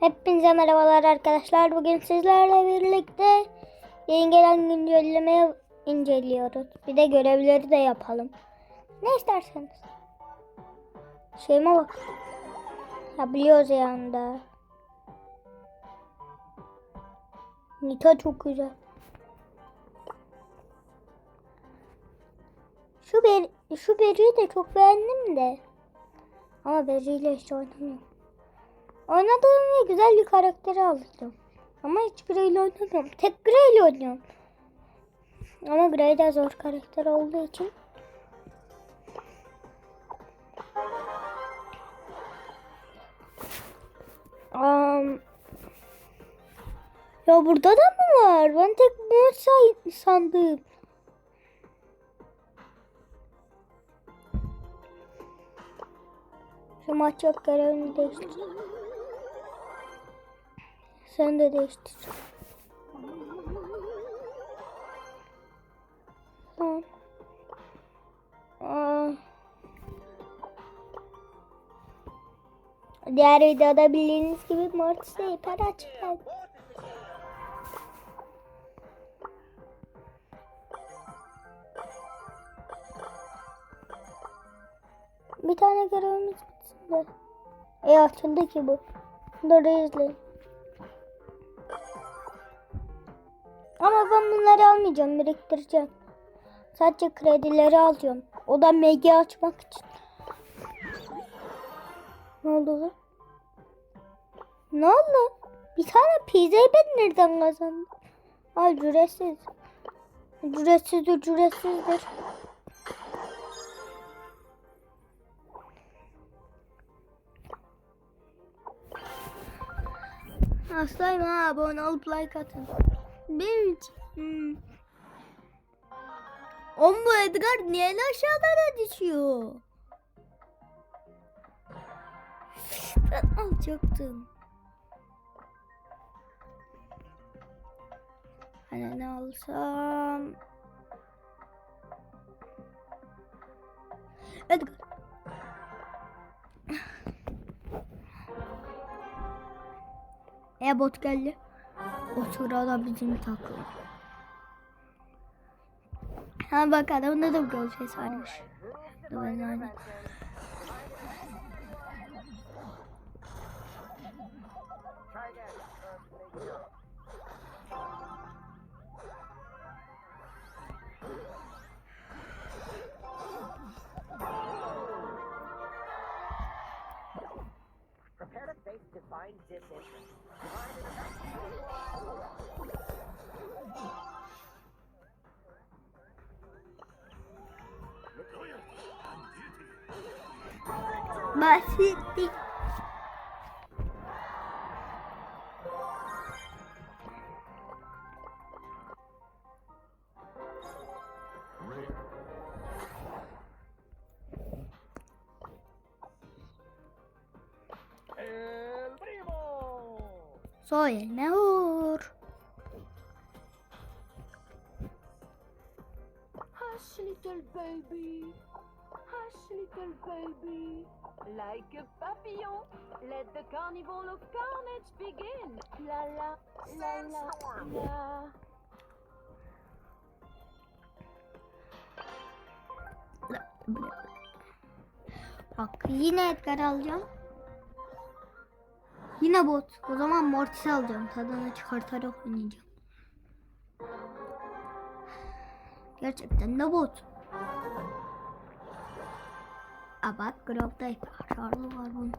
Hepinize merhabalar arkadaşlar. Bugün sizlerle birlikte yeni gelen güncellemeyi inceliyoruz. Bir de görevleri de yapalım. Ne isterseniz. Şeyime bak. Ya biliyoruz yanında. Nita çok güzel. Şu ber şu beriyi de çok beğendim de. Ama beriyle hiç oynamıyorum. Oynadığım ve güzel bir karakteri alacağım. Ama hiç Grey ile oynamıyorum. Tek Grey ile oynuyorum. Ama Grey de zor karakter olduğu için. Am, ya burada da mı var? Ben tek bunu sandım. Şu maç yok görevini değiştir. Sen de değiştir. Tamam. Aa. Diğer videoda bildiğiniz gibi Mortis'e hiper açacağız. Bir tane görevimiz bitsin de. E açıldı ki bu. Dur izleyin. Ama ben bunları almayacağım, biriktireceğim. Sadece kredileri alacağım. O da mega açmak için. Ne oldu lan? Ne oldu? Bir tane pizzayı ben nereden kazandım? Ay ücretsiz. Ücretsiz ücretsizdir. Hastayım ha abone olup like atın. İçin. Hmm. Bu Edgar niye aşağılara düşüyor? Ben alacaktım. Hani ne alsam? Edgar. E bot geldi. O sırada bizim takım. Ha bak adamda da gol ses varmış. Ben. Prepare to face divine disinterest. El primo! Soy mejor. Hush, little baby. Hush, little baby. Like a papillon, let the carnival of carnage begin. La la, la la, la. Bak yine Edgar alacağım. Yine bot. O zaman Mortis alacağım. Tadını çıkartarak oynayacağım. Gerçekten de bot. Aa bak Grob'da Charlie var bunun.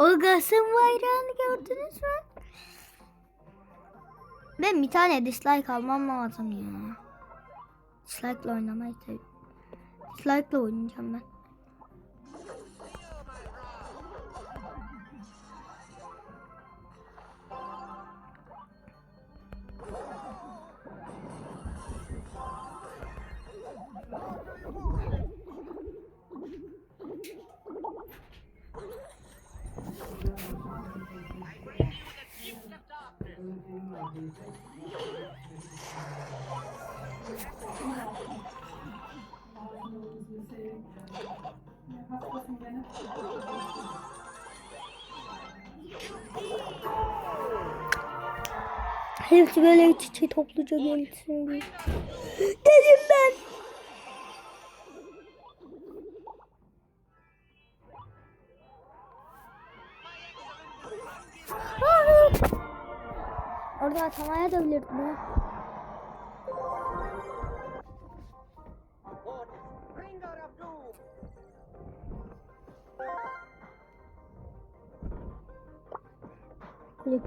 Ilgas'ın bayrağını gördünüz mü? Ben bir tane dislike almam lazım ya. Dislike'la oynamayı seviyorum. Dislike'la oynayacağım ben. Hepsi böyle iç içe topluca gelsin diye. Dedim ben. Orada atamaya da bilirdim. Kulüp.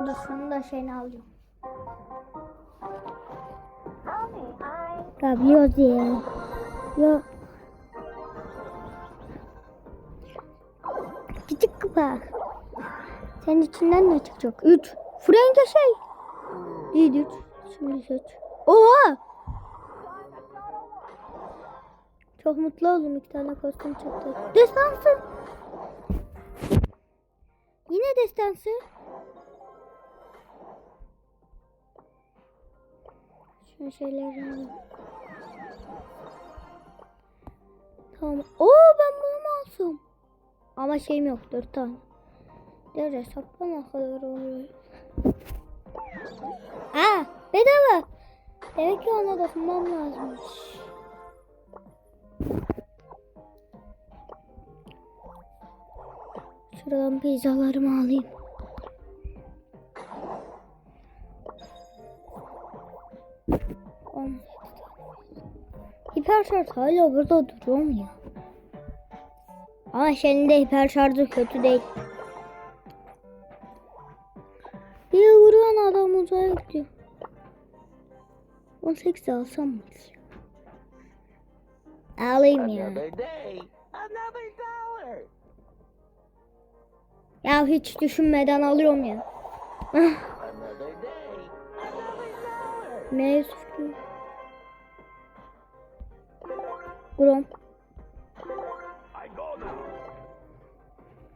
Dur şunu da şeyini alacağım. Rabiozi ya. Kıpa. Senin içinden ne çıkacak? Üç. Franka şey. İyi üç. Şimdi seç. Oha! Çok mutlu oldum iki tane kostüm çıktı. Destansı. Yine destansı. Şunu şeyleri alayım. Tamam. Oo ben bunu alsam? Ama şeyim yok dört tane. Diğer hesapta ne kadar oluyor? Aa bedava. Demek ki ona dokunmam lazımmış. Şuradan pizzalarımı alayım. Hiper şarj hala burada duruyor mu ya? Ama senin de hiper şarjı kötü değil. Bir vuruyan adam uzaya gidiyor. 18 alsam mı? Alayım ya. Ya hiç düşünmeden alıyorum ya. Ah, ki? Grom.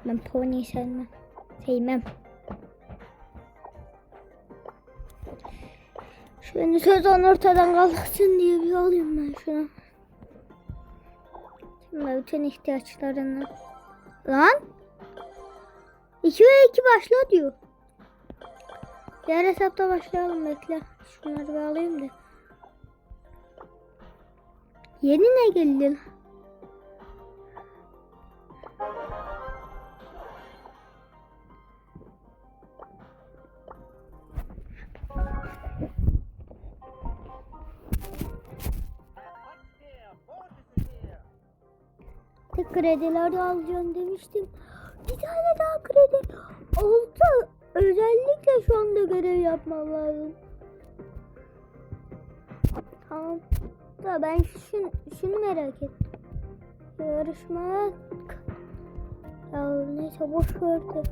Ben pony sevmem. Sevmem. Şunu sözün ortadan kalksın diye bir alayım ben şunu. Şimdi bütün ihtiyaçlarını. Lan! 2 ve 2 başla diyor. Diğer hesapta başlayalım bekle. Şunları bir alayım da. Yeni ne geldi? lan? Tek kredileri alacağım demiştim. Bir tane daha kredi. Olsa özellikle şu anda görev yapmam lazım. Tamam. Da ben şunu, şunu merak ettim. Yarışma. Ya neyse boş ver de.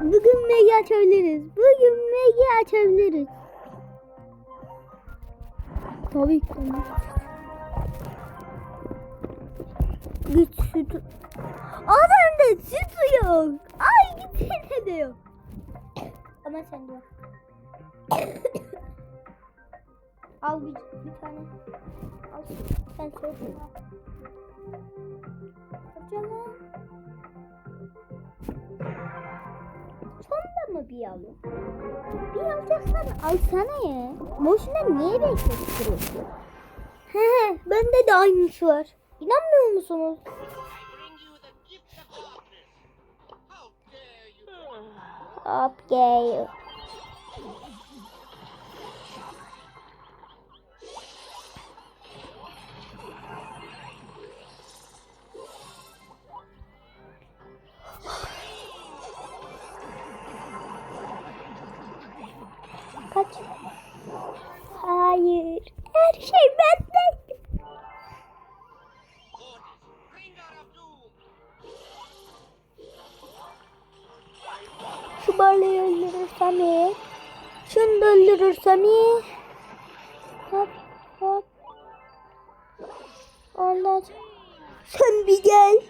Bugün Megi açabiliriz. Bugün Megi açabiliriz. Tabii ki. De. Güç sütü. Adamda sütü yok. Ay gitsene de yok. Ama sen de. Al bir, bir tane. Al sen söyle. Canım. Sonunda mı bir alayım? Bir alacaksan alsana ya. Boşuna niye bekliyorsun? He, bende de aynısı var. İnanmıyor musunuz? Okay. Şu barlayı öldürürsem iyi. Şunu da öldürürsem iyi. Hop hop. Ondan Sen bir gel.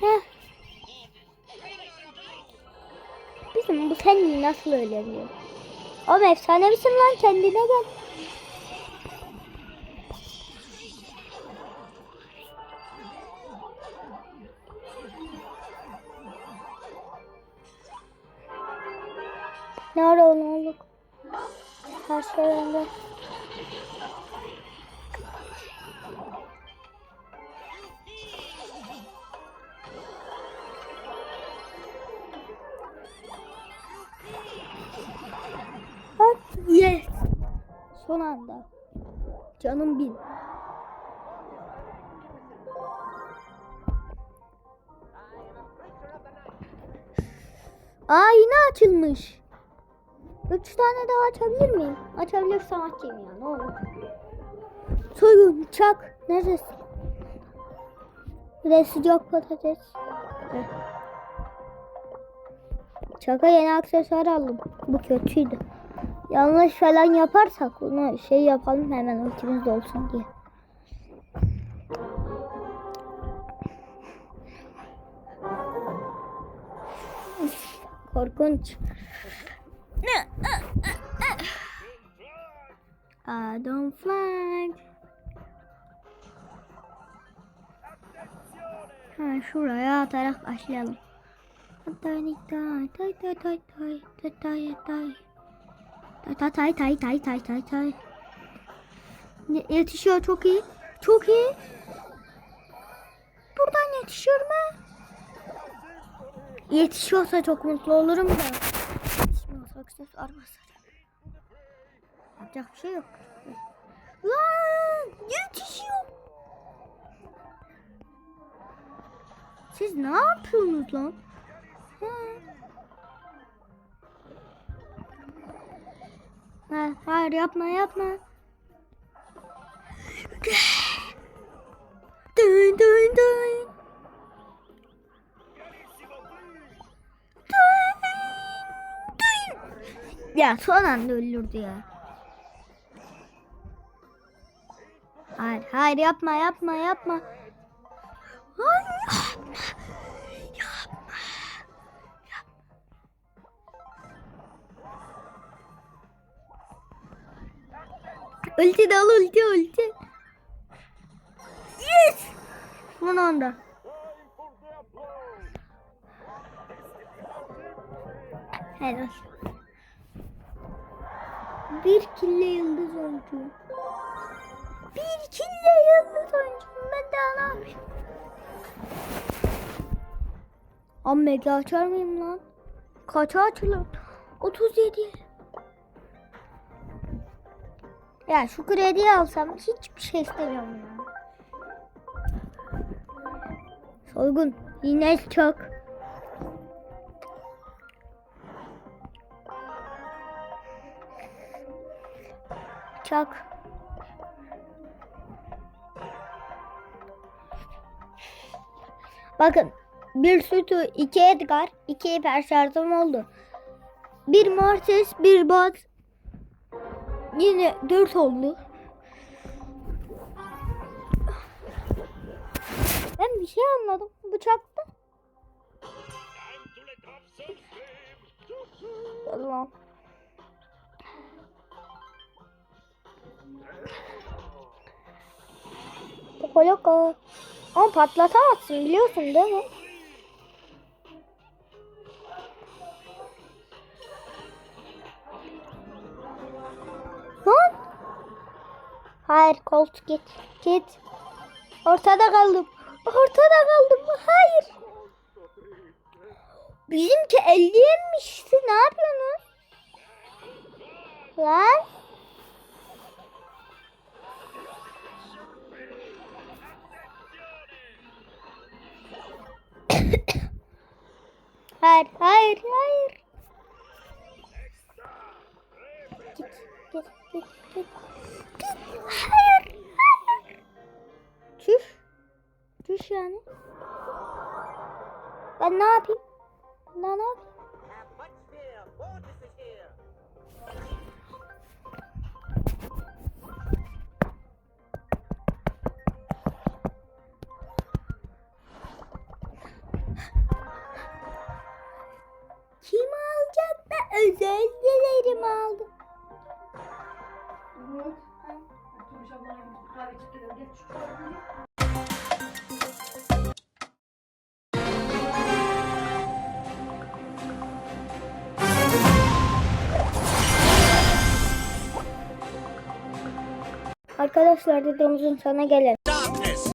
Heh. Bizim bu sen nasıl ölebiliyor? Oğlum efsane misin lan kendine gel. Ne ara olduk? Her şey önde. Bak yes. Son anda. Canım bin. Aa yine açılmış. Üç tane daha açabilir miyim? Açabilirsem açayım ya ne olur. Soyun çak. Neresi? Bir de sıcak patates. Çaka yeni aksesuar aldım. Bu kötüydü. Yanlış falan yaparsak onu şey yapalım hemen ultimiz olsun diye. Korkunç. I don't fly. Ha, şuraya atarak başlayalım. Tay tay tay tay tay tay tay tay tay tay tay tay tay tay tay tay Yetişiyor çok iyi. Çok iyi. Buradan yetişiyor mu? Yetişiyorsa çok mutlu olurum da. Yetişmiyorsa basarım. Yapacak bir şey yok. Lan yetişiyor. Siz ne yapıyorsunuz lan? Ha. Ha, hayır yapma yapma. Dın. Dın dın. Ya son anda öldürdü ya. Hayır yapma yapma yapma. Hayır yapma. Yapma. Ulti de al ulti ulti. Yes. Son anda. Helal. Bir kille yıldız oyuncu. Bir kille. Ben daha ne yapayım? Am mega açar mıyım lan? Kaça açılır? 37. Ya şu krediyi alsam hiçbir şey istemiyorum ya. Soygun yine çok. Çak. Bakın bir sütü, iki Edgar, iki hiper şarjım oldu. Bir Mortis, bir bot. Yine dört oldu. Ben bir şey anladım. Bıçakta. Allah. Loko loko. Ama patlatamazsın biliyorsun değil mi? Lan. Hayır Colt git. Git. Ortada kaldım. Ortada kaldım. Hayır. Bizimki 50 yemiş. Siz ne yapıyorsunuz? Lan. Hayır, hayır, hayır. Git, git, git, git. Git. Hayır, hayır. Çüş. Çüş yani. Ben ne yapayım? Ben ne yapayım? Gel şu çorbayı. Arkadaşlar videomuzun sonuna gelelim.